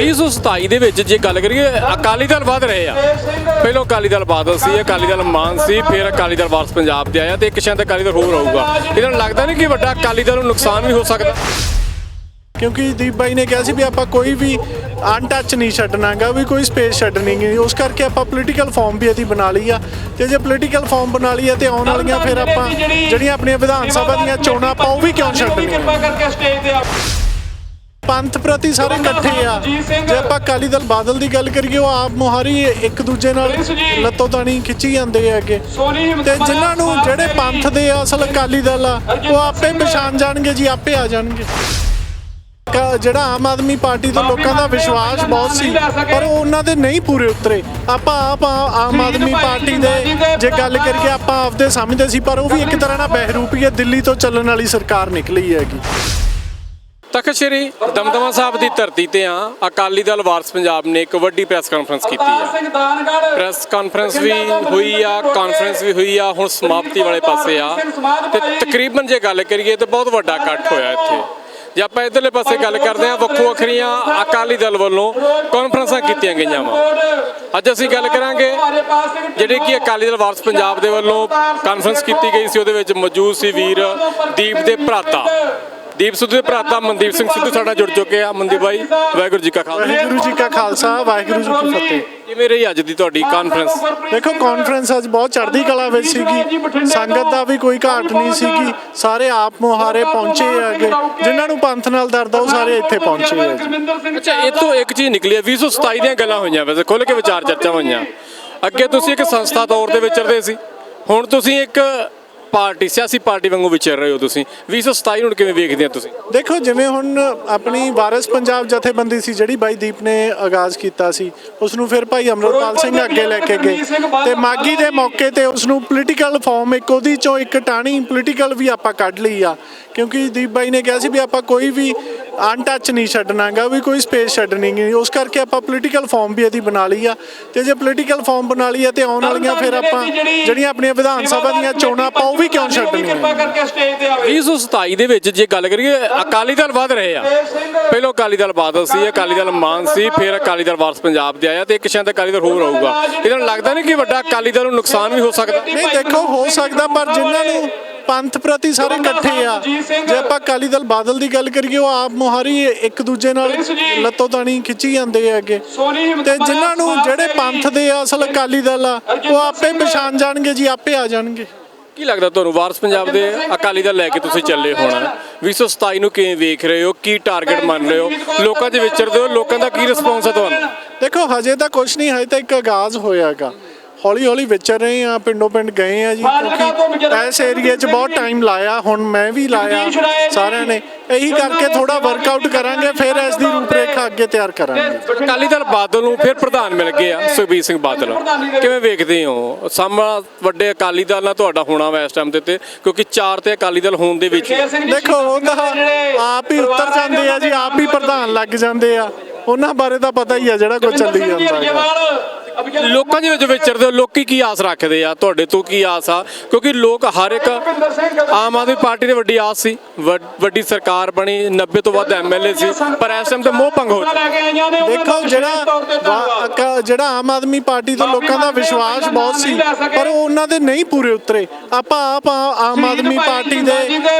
1927 ਦੇ ਵਿੱਚ ਜੇ ਗੱਲ ਕਰੀਏ, ਅਕਾਲੀ ਦਲ ਵੱਧ ਰਹੇ ਆ। ਪਹਿਲਾਂ ਅਕਾਲੀ ਦਲ ਬਾਦਲ ਸੀ, ਅਕਾਲੀ ਦਲ ਮਾਨ ਸੀ, ਫਿਰ ਅਕਾਲੀ ਦਲ ਵਾਰਸ ਪੰਜਾਬ ਤੇ ਆਇਆ ਤੇ ਇੱਕ ਸ਼ਾਇਦ ਅਕਾਲੀ ਦਲ ਹੋਰ ਆਊਗਾ ਇਹਨਾਂ ਨੂੰ ਲੱਗਦਾ ਨਹੀਂ ਕਿ ਵੱਡਾ ਅਕਾਲੀ ਦਲ ਨੂੰ ਨੁਕਸਾਨ ਵੀ ਹੋ ਸਕਦਾ। ਕਿਉਂਕਿ ਦੀਪ ਬਾਈ ਨੇ ਕਿਹਾ ਸੀ ਵੀ ਆਪਾਂ ਕੋਈ ਵੀ ਅਨਟੱਚ ਨਹੀਂ ਛੱਡਣਾਗਾ, ਵੀ ਕੋਈ ਸਪੇਸ ਛੱਡਣੀ ਨਹੀਂ। ਉਸ ਕਰਕੇ ਆਪਾਂ ਪੋਲੀਟੀਕਲ ਫਾਰਮ ਵੀ ਇਹਦੀ ਬਣਾ ਲਈ ਆ। ਤੇ ਜੇ ਪੋਲੀਟੀਕਲ ਫਾਰਮ ਬਣਾ ਲਈ ਆ ਤੇ ਆਉਣ ਵਾਲੀਆਂ, ਫਿਰ ਆਪਾਂ ਜਿਹੜੀਆਂ ਆਪਣੀਆਂ ਵਿਧਾਨ ਸਭਾ ਦੀਆਂ ਚੋਣਾਂ ਆਪਾਂ ਉਹ ਵੀ ਕਿਉਂ ਛੱਡਣੀਆਂ? ਕਿਰਪਾ ਕਰਕੇ ਸਟੇਜ ਤੇ ਪੰਥ ਪ੍ਰਤੀ ਸਾਰੇ ਇਕੱਠੇ ਆ। ਜੇ ਆਪਾਂ ਅਕਾਲੀ ਦਲ ਬਾਦਲ ਦੀ ਗੱਲ ਕਰੀਏ ਉਹ ਆਪ ਮੁਹਾਰੀ ਇੱਕ ਦੂਜੇ ਨਾਲ ਲੱਤੋ ਤਾਣੀ ਖਿੱਚੀ ਜਾਂਦੇ ਹਿੰਮਤ ਤੇ ਜਿਨ੍ਹਾਂ ਨੂੰ ਜਿਹੜੇ ਪੰਥ ਦੇ ਅਸਲ ਅਕਾਲੀ ਦਲ ਆ ਉਹ ਆਪੇ ਪਛਾਣ ਜਾਣਗੇ ਜੀ ਆਪੇ ਆ ਜਾਣਗੇ। ਜਿਹੜਾ ਆਮ ਆਦਮੀ ਪਾਰਟੀ ਤੋਂ ਲੋਕਾਂ ਦਾ ਵਿਸ਼ਵਾਸ ਬਹੁਤ ਸੀ ਪਰ ਉਹ ਉਹਨਾਂ ਦੇ ਨਹੀਂ ਪੂਰੇ ਉਤਰੇ। ਆਪਾਂ ਆਪ ਆਮ ਆਦਮੀ ਪਾਰਟੀ ਦੇ ਜੇ ਗੱਲ ਕਰੀਏ ਆਪਾਂ ਆਪਦੇ ਸਮਝਦੇ ਸੀ ਪਰ ਉਹ ਵੀ ਇੱਕ ਤਰ੍ਹਾਂ ਨਾਲ ਬਹਿਰੂਪੀ ਹੈ ਦਿੱਲੀ ਤੋਂ ਚੱਲਣ ਵਾਲੀ ਸਰਕਾਰ ਨਿਕਲੀ ਹੈਗੀ। ਤਖਤ ਸ੍ਰੀ ਦਮਦਮਾ ਸਾਹਿਬ ਦੀ ਧਰਤੀ ਤੇ ਆ ਅਕਾਲੀ ਦਲ ਵਾਰਸ ਪੰਜਾਬ ਨੇ ਇੱਕ ਵੱਡੀ ਪ੍ਰੈਸ ਕਾਨਫਰੰਸ ਕੀਤੀ ਆ। ਪ੍ਰੈਸ ਕਾਨਫਰੰਸ ਵੀ ਹੋਈ ਆ ਕਾਨਫਰੰਸ ਵੀ ਹੋਈ ਆ ਹੁਣ ਸਮਾਪਤੀ ਵਾਲੇ ਪਾਸੇ ਆ। ਤੇ ਤਕਰੀਬਨ ਜੇ ਗੱਲ ਕਰੀਏ ਤੇ ਬਹੁਤ ਵੱਡਾ ਇਕੱਠ ਹੋਇਆ ਇੱਥੇ। ਜੇ ਆਪਾਂ ਇਧਰਲੇ ਪਾਸੇ ਗੱਲ ਕਰਦੇ ਆ ਵੱਖੋ ਵੱਖਰੀਆਂ ਅਕਾਲੀ ਦਲ ਵੱਲੋਂ ਕਾਨਫਰੰਸਾਂ ਕੀਤੀਆਂ ਗਈਆਂ ਵਾ। ਅੱਜ ਅਸੀਂ ਗੱਲ ਕਰਾਂਗੇ ਜਿਹੜੇ ਕਿ ਅਕਾਲੀ ਦਲ ਵਾਰਸ ਪੰਜਾਬ ਦੇ ਵੱਲੋਂ ਕਾਨਫਰੰਸ ਕੀਤੀ ਗਈ ਸੀ ਉਹਦੇ ਵਿੱਚ ਮੌਜੂਦ ਸੀ ਵੀਰ ਦੀਪ ਦੇ ਭਰਾਤਾ। ਦੀਪ ਸਿੱਧੂ ਦੇ ਭਰਾਤਾ ਮਨਦੀਪ ਸਿੰਘ ਸਿੱਧੂ ਸਾਡਾ ਜੁੜ ਚੁੱਕੇ ਆ। ਮਨਦੀਪ ਬਾਈ ਵਾਹਿਗੁਰੂ ਜੀ ਕਾ ਖਾਲਸਾ। ਵਾਹਿਗੁਰੂ ਜੀ ਕਾ ਖਾਲਸਾ ਵਾਹਿਗੁਰੂ ਜੀ ਕੀ ਫਤਿਹ। ਕਿਵੇਂ ਰਹੀ ਅੱਜ ਦੀ ਤੁਹਾਡੀ ਕਾਨਫਰੰਸ ਦੇਖੋ ਕਾਨਫਰੰਸ ਅੱਜ ਬਹੁਤ ਚੜ੍ਹਦੀ ਕਲਾ ਵਿੱਚ ਸੀਗੀ। ਸੰਗਤ ਦਾ ਵੀ ਕੋਈ ਘਾਟ ਨਹੀਂ ਸੀਗੀ। ਸਾਰੇ ਆਪ ਮੁਹਾਰੇ ਪਹੁੰਚੇ ਹੈਗੇ ਜਿਨ੍ਹਾਂ ਨੂੰ ਪੰਥ ਨਾਲ ਦਰਦ ਆ ਉਹ ਸਾਰੇ ਇੱਥੇ ਪਹੁੰਚੇ ਹੈ ਜੀ। ਅੱਛਾ ਇਹ ਤੋਂ ਇੱਕ ਚੀਜ਼ ਨਿਕਲੀ ਹੈ 2027 ਦੀਆਂ ਗੱਲਾਂ ਹੋਈਆਂ ਵੈਸੇ ਖੁੱਲ ਕੇ ਵਿਚਾਰ ਚਰਚਾ ਹੋਈਆਂ। ਅੱਗੇ ਤੁਸੀਂ ਇੱਕ ਸੰਸਥਾ ਤੌਰ ਤੇ ਵਿਚਰਦੇ ਸੀ। ਹੁਣ ਤੁਸੀਂ ਇੱਕ ਪਾਰਟੀ ਸਿਆਸੀ ਪਾਰਟੀ ਵਾਂਗੂ ਵਿਚਰ ਰਹੇ ਹੋ ਤੁਸੀਂ? 2027 ਨੂੰ ਕਿਵੇਂ ਵੇਖਦੇ ਆ ਤੁਸੀਂ? ਦੇਖੋ ਜਿਵੇਂ ਹੁਣ ਆਪਣੀ ਵਾਰਿਸ ਪੰਜਾਬ ਜਥੇਬੰਦੀ ਸੀ ਜਿਹੜੀ ਬਾਈ ਦੀਪ ਨੇ ਆਗਾਜ਼ ਕੀਤਾ ਸੀ ਉਸ ਨੂੰ ਫਿਰ ਭਾਈ ਅਮਰਪਾਲ ਸਿੰਘ ਅੱਗੇ ਲੈ ਕੇ ਗਏ ਤੇ ਮਾਗੀ ਦੇ ਮੌਕੇ ਤੇ ਉਸ ਨੂੰ ਪੋਲੀਟੀਕਲ ਫਾਰਮ ਇੱਕ ਉਹਦੀ ਚੋਂ ਇੱਕ ਟਾਣੀ ਪੋਲੀਟੀਕਲ ਵੀ ਆਪਾਂ ਕੱਢ ਲਈ ਆ ਕਿਉਂਕਿ ਦੀਪ ਬਾਈ ਨੇ ਕਿਹਾ ਸੀ ਵੀ ਆਪਾਂ ਕੋਈ ਵੀ ਅਨਟੱਚ ਨਹੀਂ ਛੱਡਣਾਗਾ ਵੀ ਕੋਈ ਸਪੇਸ ਛੱਡਣੀ ਨਹੀਂ ਉਸ ਕਰਕੇ ਆਪਾਂ ਪੋਲੀਟੀਕਲ ਫਾਰਮ ਵੀ ਇਹਦੀ ਬਣਾ ਲਈ ਆ। ਤੇ ਜੇ ਪੋਲੀਟੀਕਲ ਫਾਰਮ ਬਣਾ ਲਈ ਆ ਤੇ ਆਉਣ ਵਾਲੀਆਂ ਫਿਰ ਆਪਾਂ ਜਿਹੜੀਆਂ ਆਪਣੀਆਂ ਵਿਧਾਨ ਸਭਾ ਦੀਆਂ ਚੋਣਾਂ ਆਪਾਂ ਉਹ ਵੀ ਕਿਉਂ ਕਿਰਪਾ ਛੱਡਣੀਆਂ ਕਰਕੇ ਸਟੇਜ ਤੇ ਆਵੇ। 2027 ਦੇ ਵਿੱਚ ਜੇ ਗੱਲ ਕਰੀਏ ਅਕਾਲੀ ਦਲ ਵੱਧ ਰਹੇ ਆ। ਪਹਿਲਾਂ ਅਕਾਲੀ ਦਲ ਬਾਦਲ ਸੀ ਅਕਾਲੀ ਦਲ ਮਾਨ ਸੀ ਫਿਰ ਅਕਾਲੀ ਦਲ ਵਾਰਸ ਪੰਜਾਬ ਤੇ ਆਇਆ ਤੇ ਇੱਕ ਸ਼ਾਇਦ ਅਕਾਲੀ ਦਲ ਹੋਰ ਆਊਗਾ ਇਹਦਾ ਲੱਗਦਾ ਨਹੀਂ ਕਿ ਵੱਡਾ ਅਕਾਲੀ ਦਲ ਨੂੰ ਨੁਕਸਾਨ ਵੀ ਹੋ ਸਕਦਾ? ਨਹੀਂ ਦੇਖੋ ਹੋ ਸਕਦਾ ਪਰ ਜਿਨ੍ਹਾਂ ਨੂੰ ਪੰਥ ਪ੍ਰਤੀ ਸਾਰੇ ਇਕੱਠੇ ਆ। ਜੇ ਆਪਾਂ ਅਕਾਲੀ ਦਲ ਬਾਦਲ ਦੀ ਗੱਲ ਕਰੀਏ ਉਹ ਆਪ ਮੁਹਾਰੀ ਇੱਕ ਦੂਜੇ ਨਾਲ ਲੱਤੋ ਤਾਣੀ ਖਿੱਚੀ ਜਾਂਦੇ ਆ ਅੱਗੇ। ਤੇ ਜਿਨ੍ਹਾਂ ਨੂੰ ਜਿਹੜੇ ਪੰਥ ਦੇ ਆ, ਅਸਲ ਅਕਾਲੀ ਦਲ ਆ ਉਹ ਆਪੇ ਪਛਾਣ ਜਾਣਗੇ ਜੀ ਆਪੇ ਆ ਜਾਣਗੇ। ਕੀ ਲੱਗਦਾ ਤੁਹਾਨੂੰ ਵਾਰਸ ਪੰਜਾਬ ਦੇ ਅਕਾਲੀ ਦਲ ਲੈ ਕੇ ਤੁਸੀਂ ਚੱਲੇ ਹੋਣਾ? 2027 ਨੂੰ ਕਿਵੇਂ ਵੇਖ ਰਹੇ ਹੋ? ਕੀ ਟਾਰਗੇਟ ਮੰਨ ਰਹੇ ਹੋ? ਲੋਕਾਂ 'ਚ ਵਿਚਰਦੇ ਹੋ? ਲੋਕਾਂ ਦਾ ਕੀ ਰਿਸਪੌਂਸ ਹੈ ਤੁਹਾਨੂੰ? ਦੇਖੋ ਹਜੇ ਤਾਂ ਕੁਝ ਨਹੀਂ ਹਜੇ ਤਾਂ ਇੱਕ ਆਗਾਜ਼ ਹੋਇਆਗਾ। ਹੌਲੀ ਹੌਲੀ ਵਿਚਰ ਰਹੇ ਆ ਪਿੰਡੋਂ ਪਿੰਡ ਗਏ ਆ ਜੀ ਕਿਉਂਕਿ ਇਸ ਏਰੀਆ 'ਚ ਬਹੁਤ ਟਾਈਮ ਲਾਇਆ ਹੁਣ ਮੈਂ ਵੀ ਲਾਇਆ ਸਾਰਿਆਂ ਨੇ। ਇਹੀ ਕਰਕੇ ਥੋੜਾ ਵਰਕਆਊਟ ਕਰਾਂਗੇ ਫਿਰ ਇਸ ਦੀ ਰੂਪਰੇਖਾ ਅੱਗੇ ਤਿਆਰ ਕਰਾਂਗੇ। ਅਕਾਲੀ ਦਲ ਬਾਦਲ ਨੂੰ ਫਿਰ ਪ੍ਰਧਾਨ ਮਿਲ ਗਏ ਆ ਸੁਖਬੀਰ ਸਿੰਘ ਬਾਦਲ। ਕਿਵੇਂ ਵੇਖਦੇ ਹੋ? ਸਾਹਮਣਾ ਵੱਡੇ ਅਕਾਲੀ ਦਲ ਨਾਲ ਤੁਹਾਡਾ ਹੋਣਾ ਵਾ ਇਸ ਟਾਈਮ ਤੇ ਤੇ ਕਿਉਂਕਿ ਚਾਰ ਤੇ ਅਕਾਲੀ ਦਲ ਹੋਣ ਦੇ ਵਿੱਚ। ਦੇਖੋ ਆਪ ਹੀ ਉੱਤਰ ਜਾਂਦੇ ਆ ਜੀ ਆਪ ਹੀ ਪ੍ਰਧਾਨ ਲੱਗ ਜਾਂਦੇ ਆ। ਉਹਨਾਂ ਬਾਰੇ ਤਾਂ ਪਤਾ ਹੀ ਆ ਜਿਹੜਾ ਕੁਝ ਚੱਲੀ ਜਾਂਦਾ ਹੈ ਲੋਕਾਂ ਦੇ ਵਿੱਚ ਵਿਚਰਦੇ ਹੋ ਲੋਕੀ ਕੀ ਆਸ ਰੱਖਦੇ ਆ? ਤੁਹਾਡੇ ਤੋਂ ਕੀ ਆਸ ਆ? ਕਿਉਂਕਿ ਲੋਕ ਹਰ ਇੱਕ ਆਮ ਆਦਮੀ ਪਾਰਟੀ ਦੀ ਵੱਡੀ ਆਸ ਸੀ ਵੱਡ- ਸਰਕਾਰ ਬਣੀ 90 ਤੋਂ ਵੱਧ ਐਮਐਲਏ ਸੀ ਪਰ ਇਸ ਟਾਈਮ ਤੇ ਮੋਹ ਭੰਗ ਹੋ ਦੇਖੋ ਜਿਹੜਾ ਜਿਹੜਾ ਆਮ ਆਦਮੀ ਪਾਰਟੀ ਤੋਂ ਲੋਕਾਂ ਦਾ ਵਿਸ਼ਵਾਸ ਬਹੁਤ ਸੀ ਪਰ ਉਹ ਉਹਨਾਂ ਦੇ ਨਹੀਂ ਪੂਰੇ ਉਤਰੇ। ਆਪਾਂ ਆਪ ਆਮ ਆਦਮੀ ਪਾਰਟੀ ਦੇ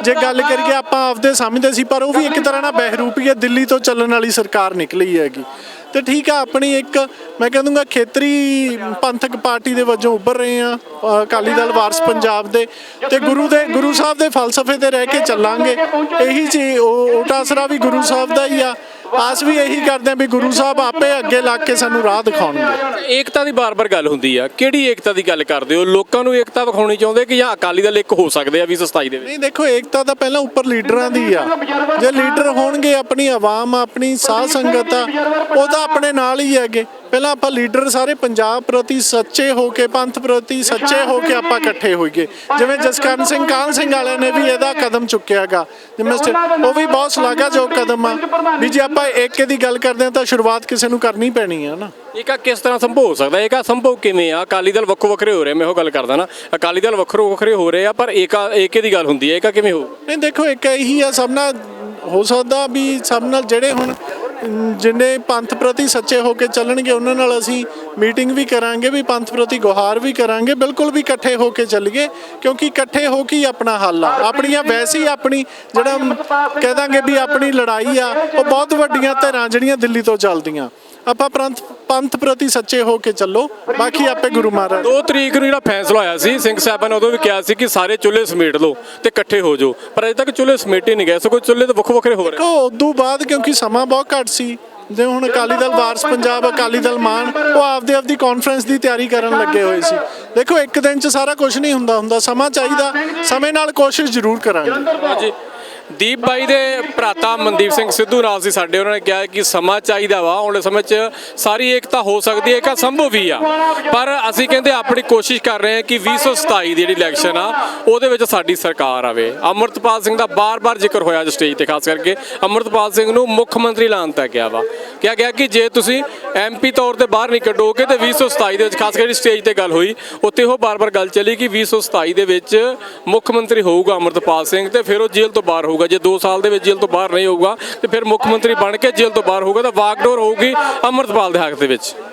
ਜੇ ਗੱਲ ਕਰੀਏ ਆਪਾਂ ਆਪਦੇ ਸਮਝਦੇ ਸੀ ਪਰ ਉਹ ਵੀ ਇੱਕ ਤਰ੍ਹਾਂ ਨਾਲ ਬਹਿਰੂਪੀ ਹੈ ਦਿੱਲੀ ਤੋਂ ਚੱਲਣ ਵਾਲੀ ਸਰਕਾਰ ਨਿਕਲੀ ਹੈਗੀ। ਤੇ ਠੀਕ ਆ, ਆਪਣੀ ਇੱਕ, ਮੈਂ ਕਹਿ ਦੂੰਗਾ ਖੇਤਰੀ ਪੰਥਕ ਪਾਰਟੀ ਦੇ ਵਜੋਂ ਉੱਭਰ ਰਹੇ ਆ ਅਕਾਲੀ ਦਲ ਵਾਰਸ ਪੰਜਾਬ ਦੇ ਤੇ ਗੁਰੂ ਦੇ, ਗੁਰੂ ਸਾਹਿਬ ਦੇ ਫਲਸਫੇ ਤੇ ਰਹਿ ਕੇ ਚੱਲਾਂਗੇ। ਇਹੀ ਚੀ ਉਹ ਓਟ ਵੀ ਗੁਰੂ ਸਾਹਿਬ ਦਾ ਹੀ ਆ। ਆਸ ਵੀ ਇਹੀ ਕਰਦੇ ਆ ਵੀ ਗੁਰੂ ਸਾਹਿਬ ਆਪੇ ਅੱਗੇ ਲੱਗ ਕੇ ਸਾਨੂੰ ਰਾਹ ਦਿਖਾਉਣਗੇ। ਏਕਤਾ ਦੀ ਬਾਰ-ਬਾਰ ਗੱਲ ਹੁੰਦੀ ਆ। ਕਿਹੜੀ ਏਕਤਾ ਦੀ ਗੱਲ ਕਰਦੇ ਹੋ? ਲੋਕਾਂ ਨੂੰ ਏਕਤਾ ਵਿਖਾਉਣੀ ਚਾਹੁੰਦੇ ਕਿ ਜਾਂ ਅਕਾਲੀ ਦਲ ਇੱਕ ਹੋ ਸਕਦੇ ਆ 2027 ਦੇ ਵਿੱਚ? ਨਹੀਂ ਦੇਖੋ ਏਕਤਾ ਤਾਂ ਪਹਿਲਾਂ ਉੱਪਰ ਲੀਡਰਾਂ ਦੀ ਆ। ਜੇ ਲੀਡਰ ਹੋਣਗੇ ਆਪਣੀ ਆਵਾਮ ਆਪਣੀ ਸਾਧ ਸੰਗਤ ਆ ਉਹ ਤਾਂ ਆਪਣੇ ਨਾਲ ਹੀ ਹੈਗੇ। ਪਹਿਲਾਂ ਆਪਾਂ ਲੀਡਰ ਸਾਰੇ ਪੰਜਾਬ ਪ੍ਰਤੀ ਸੱਚੇ ਹੋ ਕੇ ਪੰਥ ਪ੍ਰਤੀ ਸੱਚੇ ਹੋ ਕੇ ਆਪਾਂ ਇਕੱਠੇ ਹੋਈਏ। ਜਿਵੇਂ ਜਸਕਰਨ ਸਿੰਘ ਕਾਹਨ ਸਿੰਘ ਵਾਲਿਆਂ ਨੇ ਵੀ ਇਹਦਾ ਕਦਮ ਚੁੱਕਿਆਗਾ ਜਿਵੇਂ ਉਹ ਵੀ ਬਹੁਤ ਸ਼ਲਾਘਾਯੋਗ ਕਦਮ ਆ। ਵੀ ਜੇ ਆਪਾਂ ਏਕੇ ਦੀ ਗੱਲ ਕਰਦੇ ਹਾਂ ਤਾਂ ਸ਼ੁਰੂਆਤ ਕਿਸੇ ਨੂੰ ਕਰਨੀ ਪੈਣੀ ਆ ਨਾ। ਇਹ ਕਿਸ ਤਰ੍ਹਾਂ ਸੰਭਵ ਹੋ ਸਕਦਾ ਇਹ ਸੰਭਵ ਕਿਵੇਂ ਆ? ਅਕਾਲੀ ਦਲ ਵੱਖੋ ਵੱਖਰੇ ਹੋ ਰਹੇ ਮੈਂ ਉਹ ਗੱਲ ਕਰਦਾ ਨਾ। ਅਕਾਲੀ ਦਲ ਵੱਖਰੋ ਵੱਖਰੇ ਹੋ ਰਹੇ ਆ ਪਰ ਏਕਾ ਏਕੇ ਦੀ ਗੱਲ ਹੁੰਦੀ ਹੈ ਏਕਾ ਕਿਵੇਂ ਹੋ? ਨਹੀਂ ਦੇਖੋ ਇੱਕ ਇਹੀ ਆ ਸਭ ਨਾਲ ਹੋ ਸਕਦਾ ਵੀ ਸਭ ਨਾਲ ਜਿਹੜੇ ਹੁਣ ਜਿੰਨੇ ਪੰਥ ਪ੍ਰਤੀ ਸੱਚੇ ਹੋ ਕੇ ਚੱਲਣਗੇ, ਉਹਨਾਂ ਨਾਲ ਅਸੀਂ ਮੀਟਿੰਗ ਵੀ ਕਰਾਂਗੇ, ਵੀ ਪੰਥ ਪ੍ਰਤੀ ਗੁਹਾਰ ਵੀ ਕਰਾਂਗੇ, ਬਿਲਕੁਲ ਵੀ ਇਕੱਠੇ ਹੋ ਕੇ ਚੱਲੀਏ, ਕਿਉਂਕਿ ਇਕੱਠੇ ਹੋ ਕੇ ਹੀ ਆਪਣਾ ਹੱਲ ਆ? ਆਪਣੀਆਂ ਵੈਸੇ ਹੀ ਆਪਣੀ ਜਿਹੜਾ ਕਹਿ ਦਾਂਗੇ ਵੀ ਆਪਣੀ ਲੜਾਈ ਆ, ਉਹ ਬਹੁਤ ਵੱਡੀਆਂ ਧਿਰਾਂ ਜਿਹੜੀਆਂ ਦਿੱਲੀ ਤੋਂ ਚੱਲਦੀਆਂ। ਆਪਾਂ ਪੰਥ ਪੰਥ ਪ੍ਰਤੀ ਸੱਚੇ ਹੋ ਕੇ ਚੱਲੋ ਬਾਕੀ ਆਪੇ ਗੁਰੂ ਮਹਾਰਾਜ। 2 ਤਰੀਕ ਨੂੰ ਜਿਹੜਾ ਫੈਸਲਾ ਹੋਇਆ ਸੀ ਸਿੰਘ ਸਾਹਿਬਾਂ ਨੇ ਉਦੋਂ ਵੀ ਕਿਹਾ ਸੀ ਕਿ ਸਾਰੇ ਚੁੱਲ੍ਹੇ ਸਮੇਟ ਲਓ ਤੇ ਇਕੱਠੇ ਹੋ ਜਾਓ। ਪਰ ਅਜੇ ਤੱਕ ਚੁੱਲ੍ਹੇ ਸਮੇਟੇ ਨਹੀਂ ਗਏ ਸਗੋਂ ਚੁੱਲ੍ਹੇ ਤਾਂ ਵੱਖੋ ਵੱਖਰੇ ਹੋ ਰਹੇ। ਕੋ ਉਦੋਂ ਬਾਅਦ ਕਿਉਂਕਿ ਸਮਾਂ ਬਹੁਤ ਘੱਟ ਸੀ ਜੇ ਹੁਣ ਅਕਾਲੀ ਦਲ ਵਾਰਸ ਪੰਜਾਬ ਅਕਾਲੀ ਦਲ ਮਾਨ ਉਹ ਆਪਦੇ ਆਪਦੀ ਕਾਨਫਰੰਸ ਦੀ ਤਿਆਰੀ ਕਰਨ ਲੱਗੇ ਹੋਏ ਸੀ। ਦੇਖੋ ਇੱਕ ਦਿਨ 'ਚ ਸਾਰਾ ਕੁਝ ਨਹੀਂ ਹੁੰਦਾ ਹੁੰਦਾ ਸਮਾਂ ਚਾਹੀਦਾ ਸਮੇਂ ਨਾਲ ਕੋਸ਼ਿਸ਼ ਜ਼ਰੂਰ ਕਰਾਂਗੇ। ਹਾਂਜੀ। ਦੀਪ ਬਾਈ ਦੇ ਭਰਾਤਾ ਮਨਦੀਪ ਸਿੰਘ ਸਿੱਧੂ ਨਾਲ ਸੀ ਸਾਡੇ, ਉਹਨਾਂ ਨੇ ਕਿਹਾ ਕਿ ਸਮਾਂ ਚਾਹੀਦਾ ਵਾ ਆਉਣ ਵਾਲੇ ਸਮੇਂ 'ਚ ਸਾਰੀ ਏਕਤਾ ਹੋ ਸਕਦੀ ਹੈ ਏਕਤਾ ਸੰਭਵ ਵੀ ਆ। ਪਰ ਅਸੀਂ ਕਹਿੰਦੇ ਆਪਣੀ ਕੋਸ਼ਿਸ਼ ਕਰ ਰਹੇ ਹਾਂ ਕਿ 2027 ਦੀ ਜਿਹੜੀ ਇਲੈਕਸ਼ਨ ਆ, ਉਹਦੇ ਵਿੱਚ ਸਾਡੀ ਸਰਕਾਰ ਆਵੇ। ਅਮਰਤਪਾਲ ਸਿੰਘ ਦਾ ਬਾਰ-ਬਾਰ ਜ਼ਿਕਰ ਹੋਇਆ ਅੱਜ ਸਟੇਜ ਤੇ, ਖਾਸ ਕਰਕੇ ਅਮਰਤਪਾਲ ਸਿੰਘ ਨੂੰ ਮੁੱਖ ਮੰਤਰੀ ਐਲਾਨ ਤੱਕ ਗਿਆ ਵਾ। ਕਿਹਾ ਗਿਆ ਕਿ ਜੇ ਤੁਸੀਂ ਐਮਪੀ ਤੌਰ ਤੇ ਬਾਹਰ ਨਹੀਂ ਕੱਢੋਗੇ ਤੇ 2027 ਦੇ ਵਿੱਚ, ਖਾਸ ਕਰਕੇ ਸਟੇਜ ਤੇ ਗੱਲ ਹੋਈ, ਉੱਥੇ ਉਹ ਬਾਰ-ਬਾਰ ਗੱਲ ਚੱਲੀ ਕਿ 2027 ਦੇ ਵਿੱਚ ਮੁੱਖ ਮੰਤਰੀ ਹੋਊਗਾ ਅਮਰਤਪਾਲ ਸਿੰਘ ਤੇ ਫਿਰ ਉਹ ਜੇਲ੍ਹ ਤੋਂ ਬਾਹਰ ਹੋਊਗਾ। ਹੋਊਗਾ। ਜੇ 2 ਸਾਲ ਦੇ ਵਿੱਚ ਜੇਲ੍ਹ ਤੋਂ ਬਾਹਰ ਨਹੀਂ ਹੋਊਗਾ ਤੇ ਫਿਰ ਮੁੱਖ ਮੰਤਰੀ ਬਣ ਕੇ ਜੇਲ੍ਹ ਤੋਂ ਬਾਹਰ ਹੋਊਗਾ ਤਾਂ ਵਾਕਡੋਰ ਹੋਊਗੀ ਅਮਰਤਪਾਲ ਦੇ ਹੱਕ ਦੇ ਵਿੱਚ।